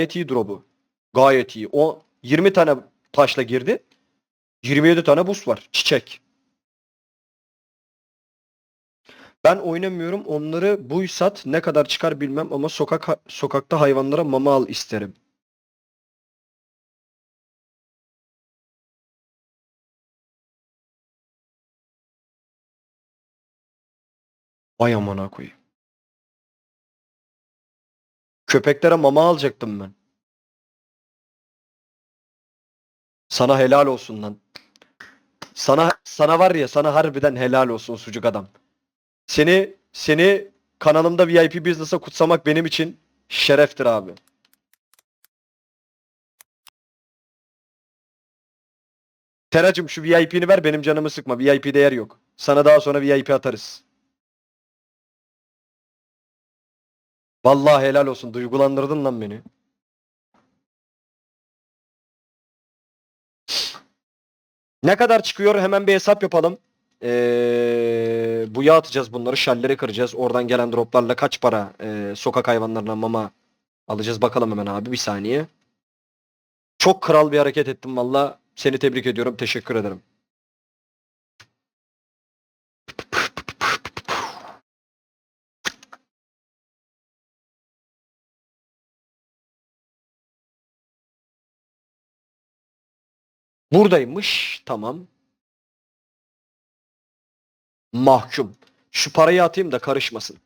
gayet iyi drop'u. Gayet iyi. O 20 tane taşla girdi. 27 tane boost var. Çiçek. Ben oynamıyorum. Onları buysat ne kadar çıkar bilmem ama sokak sokakta hayvanlara mama al isterim. Vay amına koyayım. Köpeklere mama alacaktım ben. Sana helal olsun lan. Sana sana var ya sana harbiden helal olsun sucuk adam. Seni seni kanalımda VIP Business'a kutsamak benim için şereftir abi. Teracım şu VIP'ni ver benim canımı sıkma. VIP değer yok. Sana daha sonra VIP atarız. Vallahi helal olsun. Duygulandırdın lan beni. Ne kadar çıkıyor? Hemen bir hesap yapalım. Ee, buya atacağız bunları. Şalleri kıracağız. Oradan gelen droplarla kaç para ee, sokak hayvanlarına mama alacağız. Bakalım hemen abi. Bir saniye. Çok kral bir hareket ettim valla. Seni tebrik ediyorum. Teşekkür ederim. Buradaymış. Tamam. Mahkum. Şu parayı atayım da karışmasın.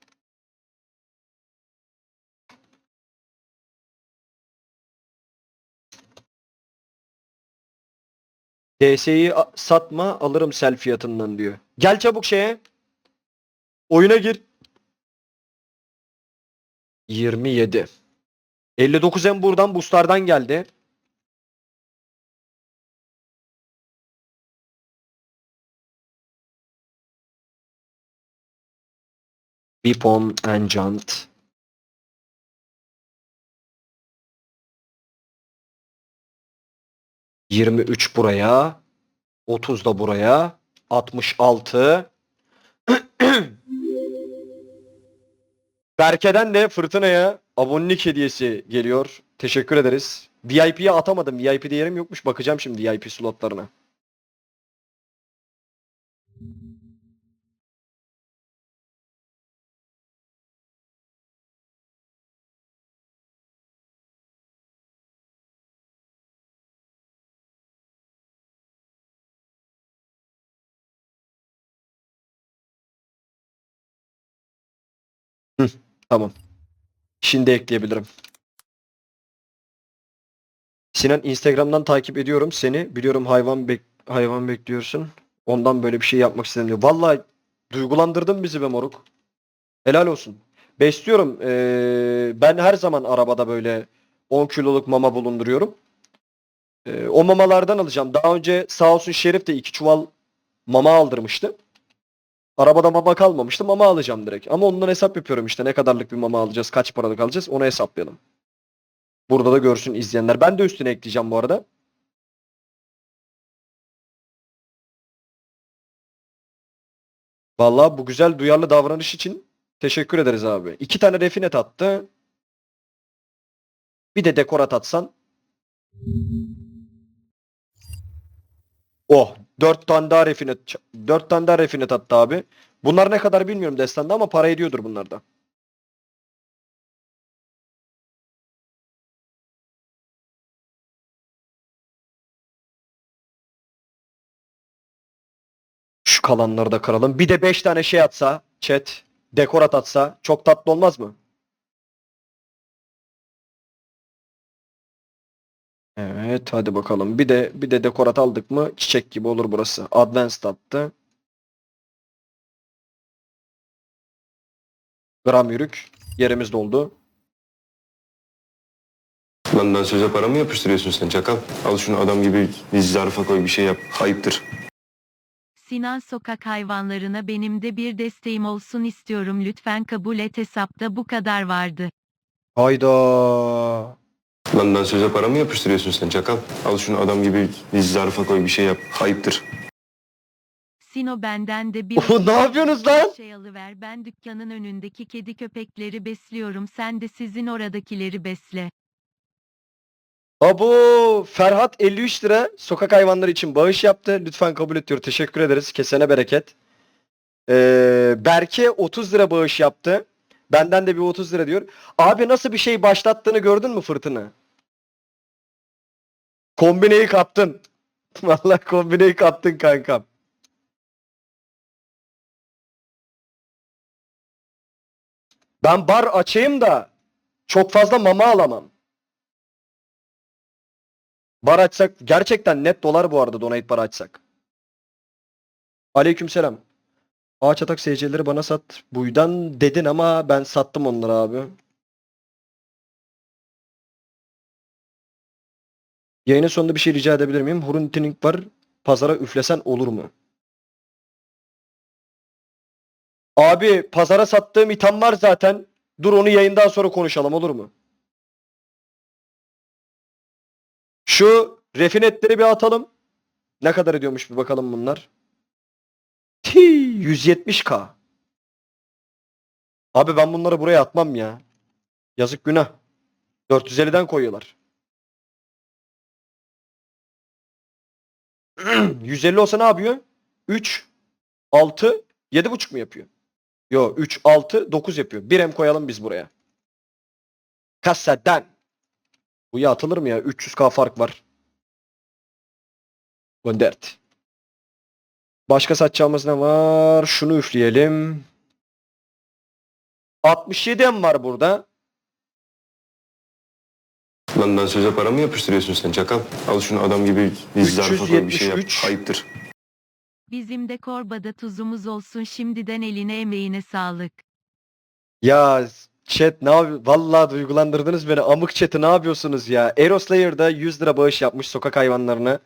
DS'yi satma alırım sel fiyatından diyor. Gel çabuk şeye. Oyuna gir. 27. 59 en buradan boostlardan geldi. Weapon Enchant. Yirmi üç buraya. Otuz da buraya. Altmış altı. Berke'den de Fırtına'ya abonelik hediyesi geliyor. Teşekkür ederiz. VIP'ye atamadım. VIP değerim yokmuş. Bakacağım şimdi VIP slotlarına. Tamam. Şimdi ekleyebilirim. Sinan Instagram'dan takip ediyorum seni. Biliyorum hayvan bek hayvan bekliyorsun. Ondan böyle bir şey yapmak istedim diyor. Vallahi duygulandırdın bizi be moruk. Helal olsun. Besliyorum. Ee, ben her zaman arabada böyle 10 kiloluk mama bulunduruyorum. Ee, o mamalardan alacağım. Daha önce sağ olsun Şerif de iki çuval mama aldırmıştı. Arabada mama kalmamıştı. Mama alacağım direkt. Ama ondan hesap yapıyorum işte. Ne kadarlık bir mama alacağız, kaç paralık alacağız onu hesaplayalım. Burada da görsün izleyenler. Ben de üstüne ekleyeceğim bu arada. Vallahi bu güzel duyarlı davranış için teşekkür ederiz abi. İki tane refinet attı. Bir de dekorat atsan. Oh, dört tane daha refinet, dört tane daha refinet attı abi. Bunlar ne kadar bilmiyorum destanda ama para ediyordur bunlar da. Şu kalanları da kıralım. Bir de 5 tane şey atsa, chat, dekorat atsa çok tatlı olmaz mı? Evet, hadi bakalım. Bir de bir de dekorat aldık mı çiçek gibi olur burası. Advanced attı. Gram yürük. Yerimiz doldu. Benden söze para mı yapıştırıyorsun sen çakal? Al şunu adam gibi bir zarfa koy bir şey yap. Ayıptır. Sinan sokak hayvanlarına benim de bir desteğim olsun istiyorum lütfen kabul et hesapta bu kadar vardı. Hayda. Benden söze para mı yapıştırıyorsun sen çakal? Al şunu adam gibi bir zarfa koy bir şey yap. Ayıptır. Sino benden de bir Oğlum ne yapıyorsunuz lan? şey alıver ben dükkanın önündeki kedi köpekleri besliyorum sen de sizin oradakileri besle. Abo Ferhat 53 lira sokak hayvanları için bağış yaptı. Lütfen kabul et diyor. Teşekkür ederiz. Kesene bereket. Ee, Berke 30 lira bağış yaptı. Benden de bir 30 lira diyor. Abi nasıl bir şey başlattığını gördün mü fırtına? Kombineyi kaptın. Vallahi kombineyi kaptın kankam. Ben bar açayım da çok fazla mama alamam. Bar açsak gerçekten net dolar bu arada donate bar açsak. Aleykümselam. Ağaç atak SC'leri bana sat. Buydan dedin ama ben sattım onları abi. Yayının sonunda bir şey rica edebilir miyim? Hurun Tuning var. Pazara üflesen olur mu? Abi pazara sattığım itham var zaten. Dur onu yayından sonra konuşalım olur mu? Şu refinetleri bir atalım. Ne kadar ediyormuş bir bakalım bunlar. Tii, 170k. Abi ben bunları buraya atmam ya. Yazık günah. 450'den koyuyorlar. 150 olsa ne yapıyor? 3, 6, 7,5 mu yapıyor? Yo 3, 6, 9 yapıyor. 1 em koyalım biz buraya. Kasadan. Bu ya atılır mı ya? 300k fark var. Göndert. Başka satacağımız ne var? Şunu üfleyelim. 67 em var burada. Ben söze para mı yapıştırıyorsun sen çakal? Al şunu adam gibi zarfa koy bir şey yap. 373. Ayıptır. Bizim de korbada tuzumuz olsun şimdiden eline emeğine sağlık. Ya chat ne yapıyor? Vallahi duygulandırdınız beni. Amık chat'i ne yapıyorsunuz ya? Aeroslayer'da 100 lira bağış yapmış sokak hayvanlarına.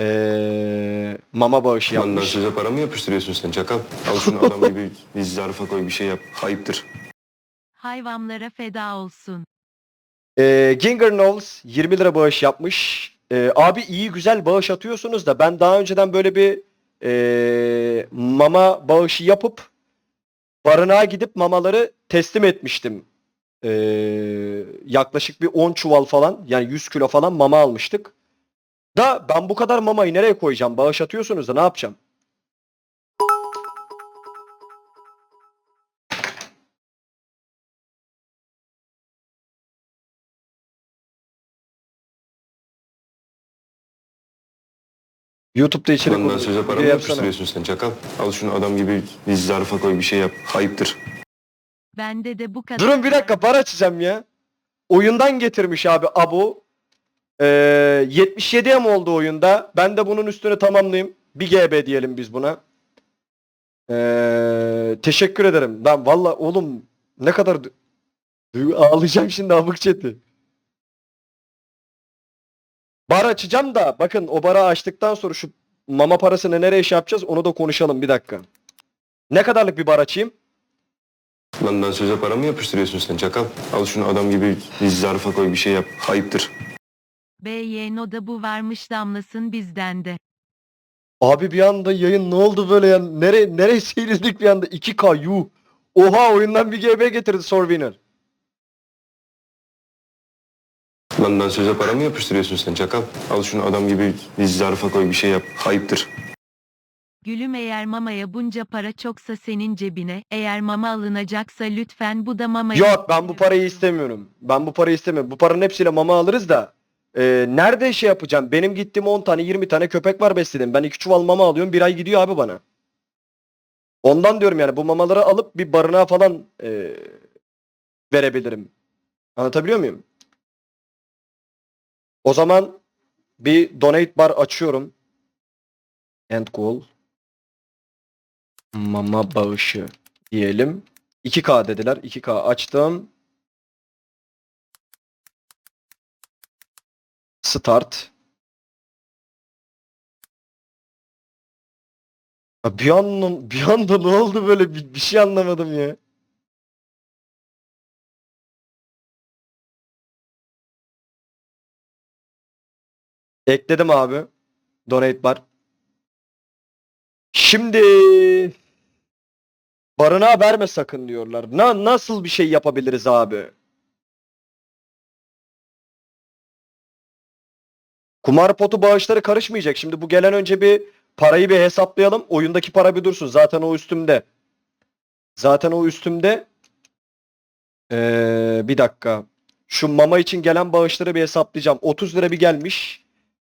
Ee, mama bağışı ben yapmış. söze para mı yapıştırıyorsun sen çakal? Al şunu adam gibi zarfa koy bir şey yap. Ayıptır. Hayvanlara feda olsun. Ee, Ginger Knowles 20 lira bağış yapmış. Ee, abi iyi güzel bağış atıyorsunuz da ben daha önceden böyle bir ee, mama bağışı yapıp barınağa gidip mamaları teslim etmiştim. Ee, yaklaşık bir 10 çuval falan yani 100 kilo falan mama almıştık. Da ben bu kadar mamayı nereye koyacağım? Bağış atıyorsunuz da ne yapacağım? YouTube'da içerik Lan ben olur. söze para Video mı yapsana. yapıştırıyorsun sen çakal? Al şunu adam gibi diz zarfa koy bir şey yap. Ayıptır. Bende de bu kadar. Durun bir dakika bar açacağım ya. Oyundan getirmiş abi Abu. Ee, 77'ye mi oldu oyunda? Ben de bunun üstünü tamamlayayım. Bir GB diyelim biz buna. Ee, teşekkür ederim. Ben valla oğlum ne kadar du- ağlayacağım şimdi amık chat'i. Bar açacağım da bakın o barı açtıktan sonra şu mama parasını nereye şey yapacağız onu da konuşalım bir dakika. Ne kadarlık bir bar açayım? Lan ben söze para mı yapıştırıyorsun sen çakal? Al şunu adam gibi diz zarfa koy bir şey yap. Ayıptır. BYNO'da bu varmış damlasın bizden de. Abi bir anda yayın ne oldu böyle ya? Nere nereye seyrildik bir anda? 2K yuh. Oha oyundan bir GB getirdi Sorwinner. Lan ben söze para mı yapıştırıyorsun sen çakal? Al şunu adam gibi diz zarfa koy bir şey yap. Ayıptır. Gülüm eğer mamaya bunca para çoksa senin cebine, eğer mama alınacaksa lütfen bu da mamaya... Yok ben bu parayı istemiyorum. Ben bu parayı istemiyorum. Bu paranın hepsiyle mama alırız da. e, nerede şey yapacağım? Benim gittiğim 10 tane 20 tane köpek var besledim. Ben 2 çuval mama alıyorum. Bir ay gidiyor abi bana. Ondan diyorum yani bu mamaları alıp bir barınağa falan e, verebilirim. Anlatabiliyor muyum? O zaman bir donate bar açıyorum. End goal. Mama bağışı diyelim. 2K dediler. 2K açtım. Start. Bir anda, bir anda ne oldu böyle bir, bir şey anlamadım ya. Ekledim abi. Donate bar. Şimdi barınağa verme sakın diyorlar. Na, nasıl bir şey yapabiliriz abi? Kumar potu bağışları karışmayacak. Şimdi bu gelen önce bir parayı bir hesaplayalım. Oyundaki para bir dursun. Zaten o üstümde. Zaten o üstümde. Ee, bir dakika. Şu mama için gelen bağışları bir hesaplayacağım. 30 lira bir gelmiş.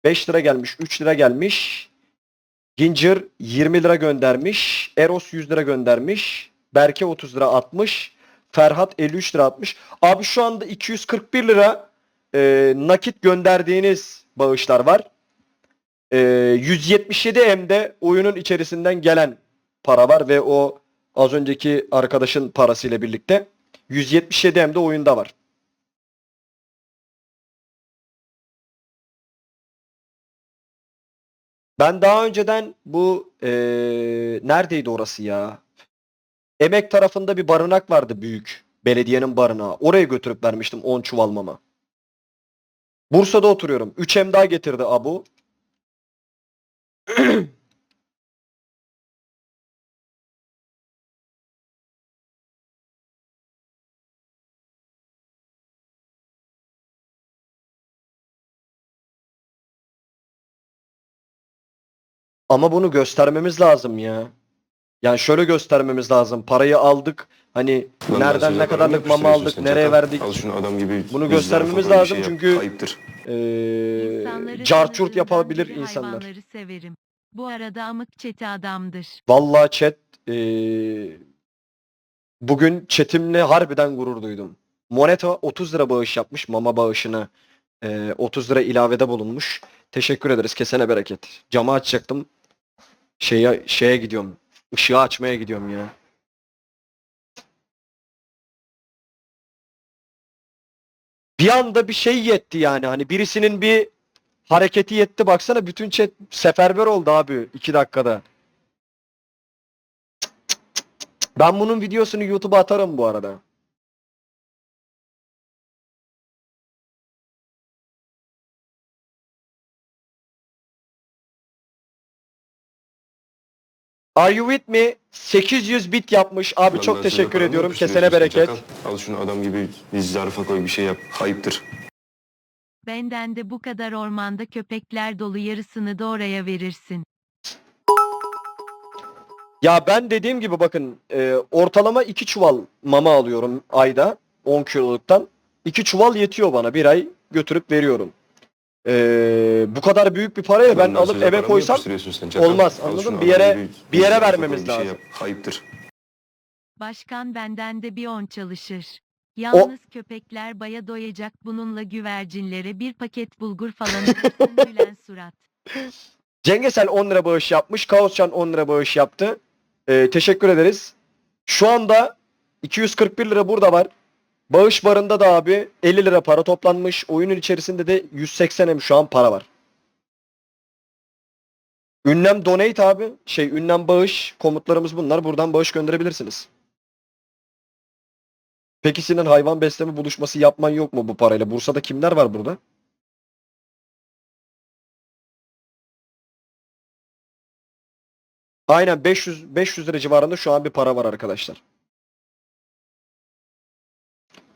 5 lira gelmiş. 3 lira gelmiş. Ginger 20 lira göndermiş. Eros 100 lira göndermiş. Berke 30 lira atmış. Ferhat 53 lira atmış. Abi şu anda 241 lira e, nakit gönderdiğiniz bağışlar var. E, 177 M'de oyunun içerisinden gelen para var ve o az önceki arkadaşın parasıyla birlikte 177 M'de oyunda var. Ben daha önceden bu e, neredeydi orası ya? Emek tarafında bir barınak vardı büyük. Belediyenin barınağı. Oraya götürüp vermiştim 10 çuval mama. Bursa'da oturuyorum. 3 em daha getirdi abu. Ama bunu göstermemiz lazım ya. Yani şöyle göstermemiz lazım. Parayı aldık. Hani Lan nereden ben ne kadarlık paramı mama aldık, sen nereye çakal. verdik. Al şunu adam gibi Bunu göstermemiz koy bir lazım şey çünkü- Ayıptır. Ee, İnsanları carçurt tanıdığımdan yapabilir beri insanlar. hayvanları severim. Bu arada amık çeti adamdır. Vallahi chat ee, bugün chatimle harbiden gurur duydum. Moneta 30 lira bağış yapmış mama bağışını. ee, 30 lira ilavede bulunmuş. Teşekkür ederiz. Kesene bereket. Camı açacaktım. Şeye şeye gidiyorum. Işığı açmaya gidiyorum ya. Bir anda bir şey yetti yani. Hani birisinin bir hareketi yetti. Baksana bütün chat seferber oldu abi 2 dakikada. Ben bunun videosunu YouTube'a atarım bu arada. Are you with me? 800 bit yapmış. Abi Lan çok ben teşekkür ediyorum. Kesene sen bereket. çakal. Al şunu adam gibi biz zarfa koy bir şey yap. Ayıptır. Benden de bu kadar ormanda köpekler dolu yarısını da oraya verirsin. Ya ben dediğim gibi bakın e, ortalama 2 çuval mama alıyorum ayda 10 kiloluktan. 2 çuval yetiyor bana bir ay götürüp veriyorum. E, bu kadar büyük bir parayı ben Lan alıp eve paramı koysam yapıştırıyorsun sen çakal. olmaz, Al anladın şunu mı? Bir yere- gibi bir yere vermemiz bir şey lazım. yap. Ayıptır. Başkan benden de bir on çalışır. Yalnız köpekler baya doyacak bununla güvercinlere bir paket bulgur falan atırsın gülen surat. Cengesel 10 lira bağış yapmış. Kaoscan 10 lira bağış yaptı. E, teşekkür ederiz. Şu anda 241 lira burada var. Bağış barında da abi 50 lira para toplanmış. Oyunun içerisinde de 180 em şu an para var. Ünlem donate abi. Şey ünlem bağış komutlarımız bunlar. Buradan bağış gönderebilirsiniz. Peki senin hayvan besleme buluşması yapman yok mu bu parayla? Bursa'da kimler var burada? Aynen 500 500 lira civarında şu an bir para var arkadaşlar.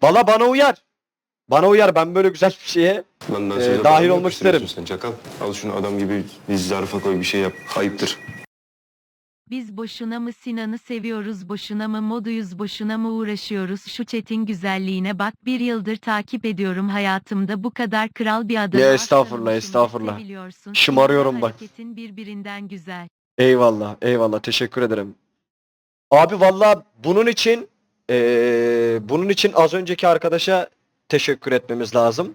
Valla bana uyar. Bana uyar. Ben böyle güzel bir şeye Lan ben Ee, size dahil olmak isterim. Sen çakal. Al şunu adam gibi biz zarfa koy bir şey yap. Ayıptır. Biz boşuna mı Sinan'ı seviyoruz boşuna mı moduyuz boşuna mı uğraşıyoruz şu chat'in güzelliğine bak bir yıldır takip ediyorum hayatımda bu kadar kral bir adam Ya estağfurullah, estağfurullah. biliyorsun. Şımarıyorum bak. Hareketin birbirinden güzel. Eyvallah, eyvallah. Teşekkür ederim. Abi valla bunun için eee, bunun için az önceki arkadaşa teşekkür etmemiz lazım.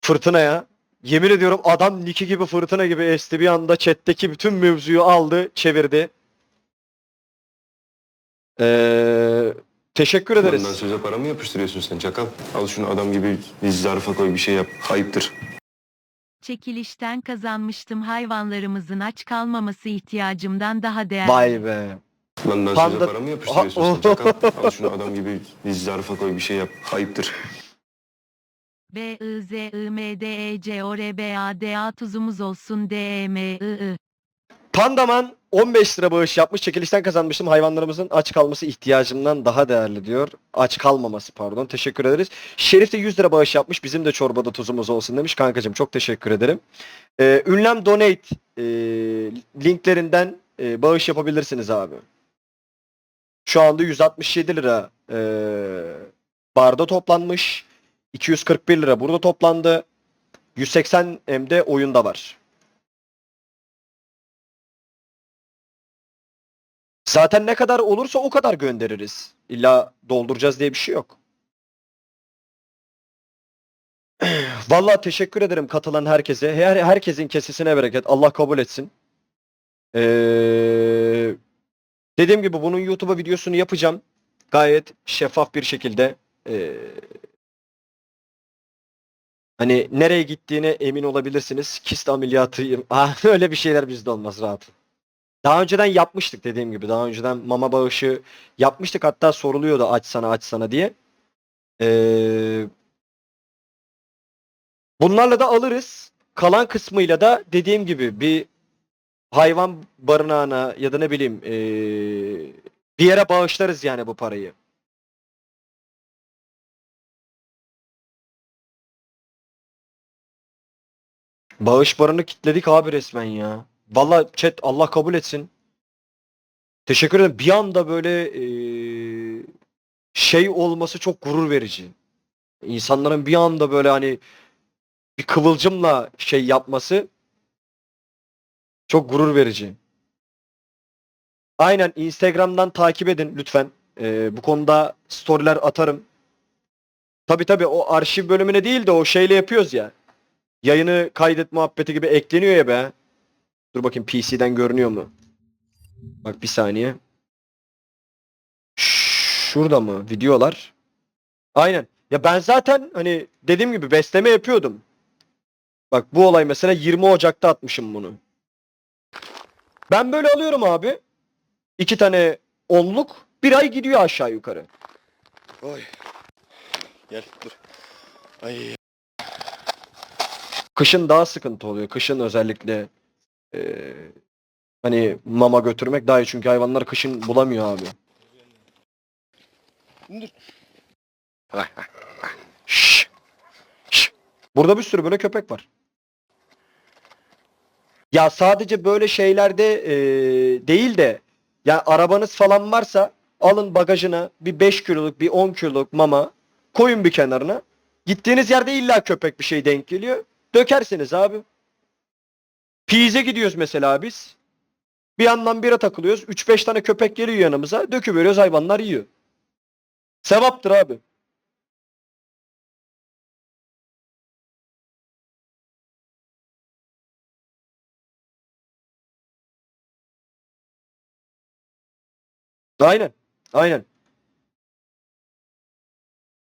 Fırtınaya. Yemin ediyorum adam Niki gibi fırtına gibi esti bir anda chat'teki bütün mevzuyu aldı, çevirdi. Eee, teşekkür ederiz. söze paramı yapıştırıyorsun sen çakal. Al şunu adam gibi biz zarfa koy bir şey yap. Ayıptır. Çekilişten kazanmıştım hayvanlarımızın aç kalmaması ihtiyacımdan daha değerli. Vay be. Lan ben Panda- söze paramı yapıştırıyorsun Aha, sen çakal. Al şunu adam gibi biz zarfa koy bir şey yap. Ayıptır. B I Z I M D E C O R B A D A tuzumuz olsun D E M I I. Pandaman 15 lira bağış yapmış. Çekilişten kazanmıştım. Hayvanlarımızın aç kalması ihtiyacımdan daha değerli diyor. Aç kalmaması pardon. Teşekkür ederiz. Şerif de 100 lira bağış yapmış. Bizim de çorbada tuzumuz olsun demiş. Kankacığım çok teşekkür ederim. Ee, ünlem donate e, linklerinden e, bağış yapabilirsiniz abi. Şu anda 167 lira e, barda toplanmış. 241 lira burada toplandı. 180 M'de oyunda var. Zaten ne kadar olursa o kadar göndeririz. İlla dolduracağız diye bir şey yok. Vallahi teşekkür ederim katılan herkese. Her herkesin kesesine bereket. Allah kabul etsin. Ee, dediğim gibi bunun YouTube'a videosunu yapacağım. Gayet şeffaf bir şekilde. Ee, hani nereye gittiğine emin olabilirsiniz. Kist ameliyatı. Ah, öyle bir şeyler bizde olmaz rahat. Daha önceden yapmıştık dediğim gibi. Daha önceden mama bağışı yapmıştık. Hatta soruluyordu aç sana aç sana diye. Ee, bunlarla da alırız. Kalan kısmıyla da dediğim gibi bir hayvan barınağına ya da ne bileyim ee, bir yere bağışlarız yani bu parayı. Bağış barını kitledik abi resmen ya. Vallahi chat Allah kabul etsin. Teşekkür ederim. Bir anda böyle eee, şey olması çok gurur verici. İnsanların bir anda böyle hani bir kıvılcımla şey yapması çok gurur verici. Aynen Instagram'dan takip edin lütfen. Eee, bu konuda storyler atarım. Tabi tabi o arşiv bölümüne değil de o şeyle yapıyoruz ya. Yayını kaydet muhabbeti gibi ekleniyor ya be. Dur bakayım PC'den görünüyor mu? Bak bir saniye. Şurada mı? Videolar. Aynen. Ya ben zaten hani dediğim gibi besleme yapıyordum. Bak bu olay mesela 20 Ocak'ta atmışım bunu. Ben böyle alıyorum abi. İki tane onluk. Bir ay gidiyor aşağı yukarı. Oy. Gel dur. Ay. Kışın daha sıkıntı oluyor. Kışın özellikle eee, hani mama götürmek daha iyi çünkü hayvanlar kışın bulamıyor abi. Dur. Şşş. Şşş. Burada bir sürü böyle köpek var. Ya sadece böyle şeylerde eee, değil de ya arabanız falan varsa alın bagajına bir 5 kiloluk bir 10 kiloluk mama koyun bir kenarına. Gittiğiniz yerde illa köpek bir şey denk geliyor. Dökersiniz abi. Pize gidiyoruz mesela biz. Bir yandan bira takılıyoruz. 3-5 tane köpek geliyor yanımıza. Döküveriyoruz hayvanlar yiyor. Sevaptır abi. Aynen. Aynen.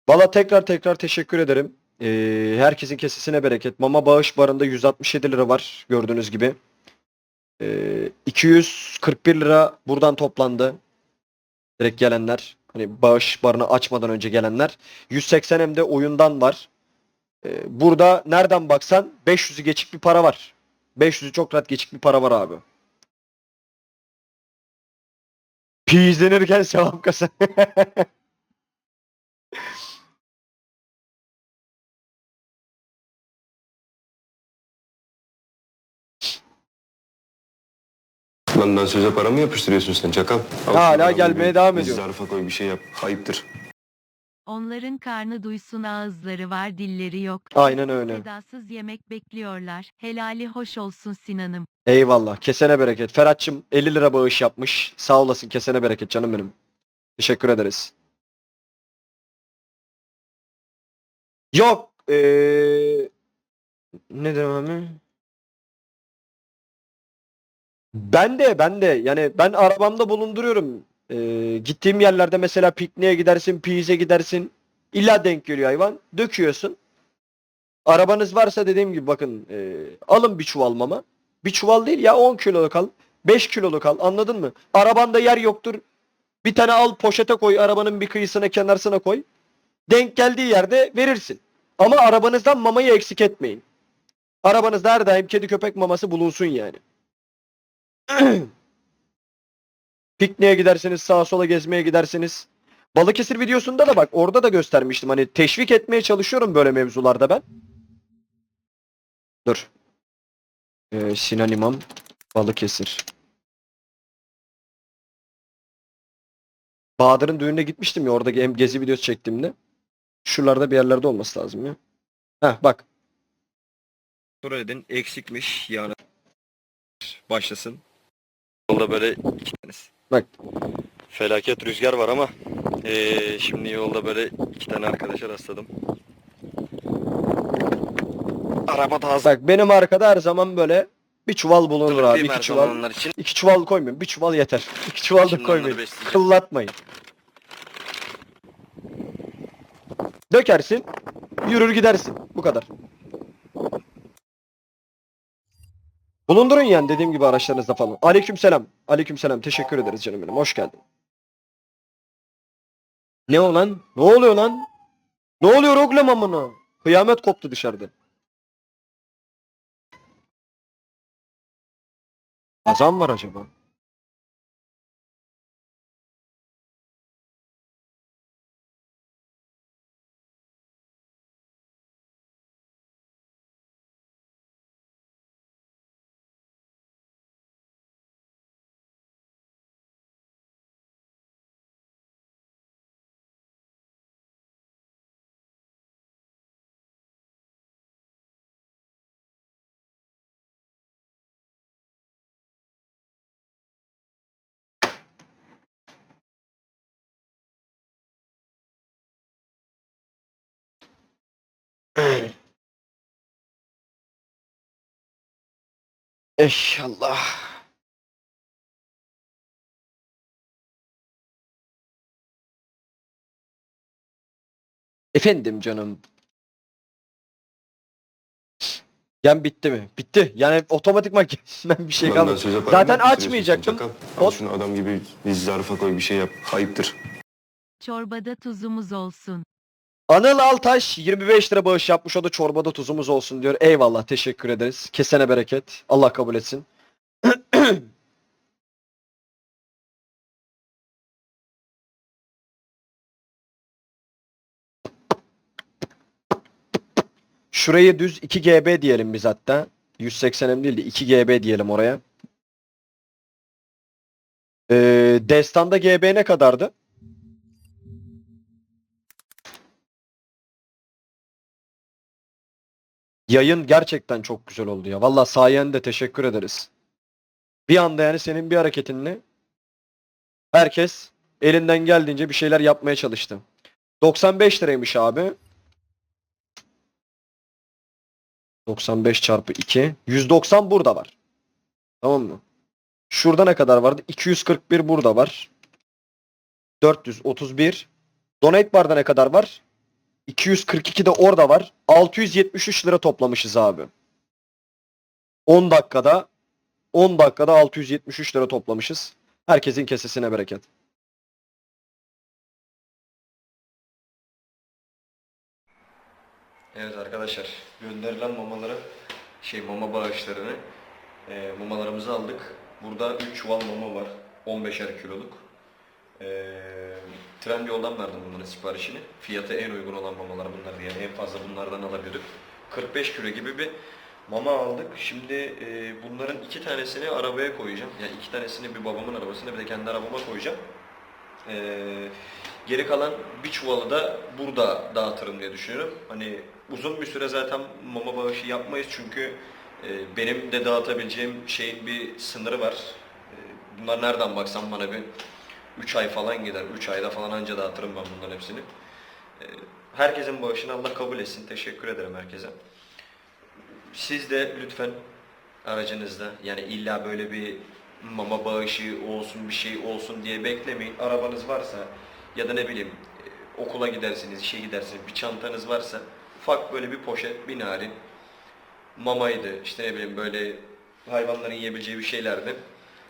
Valla tekrar tekrar teşekkür ederim. Ee, herkesin kesesine bereket. Mama bağış barında 167 lira var gördüğünüz gibi. Ee, 241 lira buradan toplandı. Direkt gelenler. Hani bağış barını açmadan önce gelenler. 180 hem de oyundan var. Ee, burada nereden baksan 500'ü geçik bir para var. 500'ü çok rahat geçik bir para var abi. Pi izlenirken sevap kasa. Benden söze para mı yapıştırıyorsun sen çakal? Al Hala şunu adam gelmeye devam bir ediyor. Zarfa koy bir şey yap. Ayıptır. Onların karnı duysun ağızları var dilleri yok. Aynen öyle. Sedasız yemek bekliyorlar. Helali hoş olsun Sinan'ım. Eyvallah. Kesene bereket. Ferhat'cığım 50 lira bağış yapmış. Sağ olasın. Kesene bereket canım benim. Teşekkür ederiz. Yok. Ee... Nedir abi? Ben de ben de yani ben arabamda bulunduruyorum. Ee, gittiğim yerlerde mesela pikniğe gidersin, piyize gidersin. İlla denk geliyor hayvan. Döküyorsun. Arabanız varsa dediğim gibi bakın ee, alın bir çuval mama. Bir çuval değil ya 10 kiloluk al. 5 kiloluk al anladın mı? Arabanda yer yoktur. Bir tane al poşete koy arabanın bir kıyısına kenarsına koy. Denk geldiği yerde verirsin. Ama arabanızdan mamayı eksik etmeyin. Arabanızda her daim kedi köpek maması bulunsun yani. Pikniğe gidersiniz, sağa sola gezmeye gidersiniz. Balıkesir videosunda da bak orada da göstermiştim. Hani teşvik etmeye çalışıyorum böyle mevzularda ben. Dur. Ee, Sinan İmam, Balıkesir. Bahadır'ın düğününe gitmiştim ya orada hem gezi videosu çektiğimde. Şuralarda bir yerlerde olması lazım ya. Heh bak. Sonra edin eksikmiş yani. Başlasın. Yolda böyle iki tanesi. Bak. Felaket rüzgar var ama eee, şimdi yolda böyle iki tane arkadaşa rastladım. Araba da hazır. Bak benim arkada her zaman böyle bir çuval bulunur abi. Değil iki çuval. onlar için? İki çuval koymayın. Bir çuval yeter. İki çuval da koymayın. Kıllatmayın. Dökersin. Yürür gidersin. Bu kadar. Bulundurun yani dediğim gibi araçlarınızda falan. Aleykümselam. Aleykümselam. Teşekkür ederiz canım benim. Hoş geldin. Ne o lan? Ne oluyor lan? Ne oluyor oğlum amına? Kıyamet koptu dışarıda. Azam var acaba? Eşallah. Efendim canım. Gen bitti mi? Bitti. Yani otomatikman ben bir şey Benden kalmadı. söze para mı Zaten açmayacaktım. Çakal. Al şunu adam gibi bir zarfa koy bir şey yap. Ayıptır. Çorbada tuzumuz olsun. Anıl Altaş 25 lira bağış yapmış o da çorbada tuzumuz olsun diyor. Eyvallah teşekkür ederiz. Kesene bereket. Allah kabul etsin. Şurayı düz 2 GB diyelim biz hatta. 180 M değil de 2 GB diyelim oraya. Ee, Destan'da GB ne kadardı? Yayın gerçekten çok güzel oldu ya. Valla sayende teşekkür ederiz. Bir anda yani senin bir hareketinle herkes elinden geldiğince bir şeyler yapmaya çalıştı. 95 liraymış abi. 95 çarpı 2. 190 burada var. Tamam mı? Şurada ne kadar vardı? 241 burada var. 431. Donate bar'da ne kadar var? 242 de orada var. 673 lira toplamışız abi. 10 dakikada 10 dakikada 673 lira toplamışız. Herkesin kesesine bereket. Evet arkadaşlar gönderilen mamaları şey mama bağışlarını e, mamalarımızı aldık. Burada 3 çuval mama var. 15'er kiloluk. E, Trendyol'dan verdim bunların siparişini. Fiyatı en uygun olan mamalar bunlar diye. En fazla bunlardan alabiliyorduk. 45 kilo gibi bir mama aldık. Şimdi e, bunların iki tanesini arabaya koyacağım. Yani iki tanesini bir babamın arabasına bir de kendi arabama koyacağım. Ee, geri kalan bir çuvalı da burada dağıtırım diye düşünüyorum. Hani uzun bir süre zaten mama bağışı yapmayız çünkü e, benim de dağıtabileceğim şeyin bir sınırı var. E, bunlar nereden baksam bana bir 3 ay falan gider. 3 ayda falan anca dağıtırım ben bunların hepsini. E, herkesin bağışını Allah kabul etsin. Teşekkür ederim herkese. Siz de lütfen aracınızda yani illa böyle bir mama bağışı olsun bir şey olsun diye beklemeyin. Arabanız varsa ya da ne bileyim e, okula gidersiniz, işe gidersiniz bir çantanız varsa ufak böyle bir poşet, bir narin mamaydı işte ne bileyim böyle hayvanların yiyebileceği bir şeylerdi.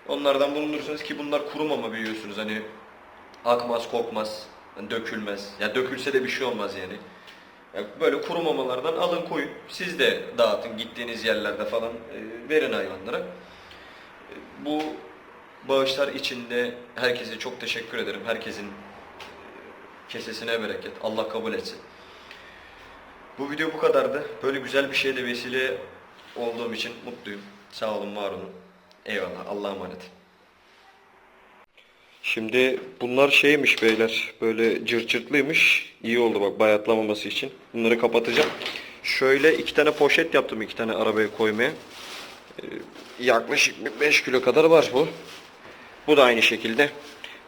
Onlardan bulundurursunuz ki bunlar kuru mama biliyorsunuz hani akmaz, kokmaz, hani dökülmez. Ya dökülse de bir şey olmaz yani. Ya böyle kuru mamalardan alın koyun. Siz de dağıtın gittiğiniz yerlerde falan e, verin hayvanlara. Bu bağışlar için de herkese çok teşekkür ederim. Herkesin e, kesesine bereket. Allah kabul etsin. Bu video bu kadardı. Böyle güzel bir şeyde vesile olduğum için mutluyum. Sağ olun, var olun. Eyvallah. Allah'a emanet. Şimdi bunlar şeymiş beyler. Böyle cırt cırtlıymış. İyi oldu bak bayatlamaması için. Bunları kapatacağım. Şöyle iki tane poşet yaptım iki tane arabaya koymaya. Ee, yaklaşık 5 kilo kadar var bu. Bu da aynı şekilde.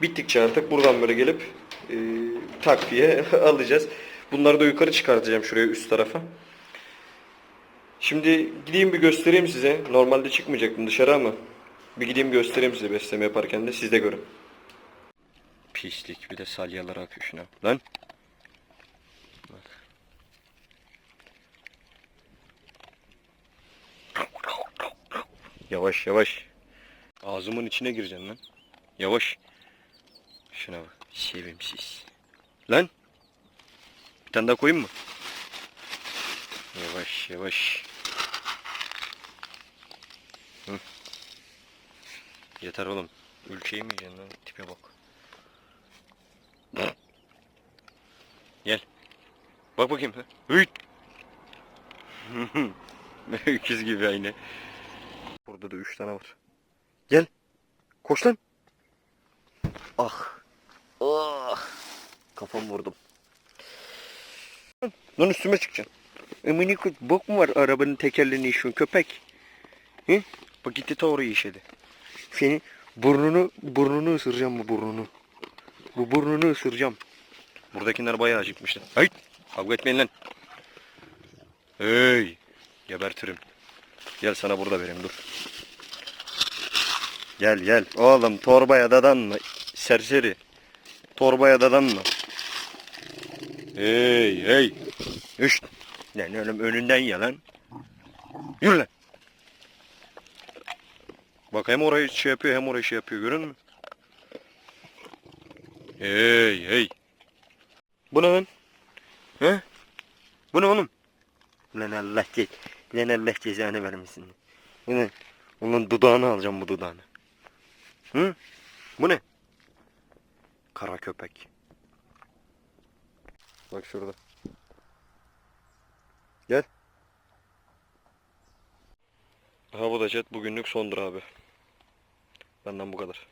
Bittikçe artık buradan böyle gelip e, takviye alacağız. Bunları da yukarı çıkartacağım şuraya üst tarafa. Şimdi gideyim bir göstereyim size. Normalde çıkmayacaktım dışarı ama bir gideyim göstereyim size besleme yaparken de siz de görün. Pislik bir de salyalar akıyor şuna. Lan. Yavaş yavaş. Ağzımın içine gireceksin lan. Yavaş. Şuna bak. Sevimsiz. Lan. Bir tane daha koyayım mı? Yavaş yavaş. Hı. Yeter oğlum. Ülkeyi mi yiyeceksin lan? Tipe bak. Gel. Bak bakayım. Hıyt. Öküz gibi aynı. Burada da üç tane var. Gel. Koş lan. Ah. Ah. Kafam vurdum. Lan üstüme çıkacaksın. Emini bok mu var arabanın tekerlerini işiyorsun köpek? Hı? Bak gitti ta orayı işedi. Seni burnunu burnunu ısıracağım bu burnunu. Bu burnunu ısıracağım. Buradakiler bayağı acıkmıştı. Hayt! Kavga etmeyin lan. Hey! Gebertirim. Gel sana burada vereyim dur. Gel gel. Oğlum torbaya dadanma. Serseri. Torbaya dadanma. Hey hey. Üş. Lan oğlum önünden ya lan. Yürü lan. Bak hem orayı şey yapıyor hem orayı şey yapıyor görün mü? Hey hey. Bu ne lan? He? Bu ne oğlum? Lan Allah ce Lan Allah cezanı vermesin. Bu ne? Bunun dudağını alacağım bu dudağını. Hı? Bu ne? Kara köpek. Bak şurada. Gel. Ha bu da jet bugünlük sondur abi. Benden bu kadar.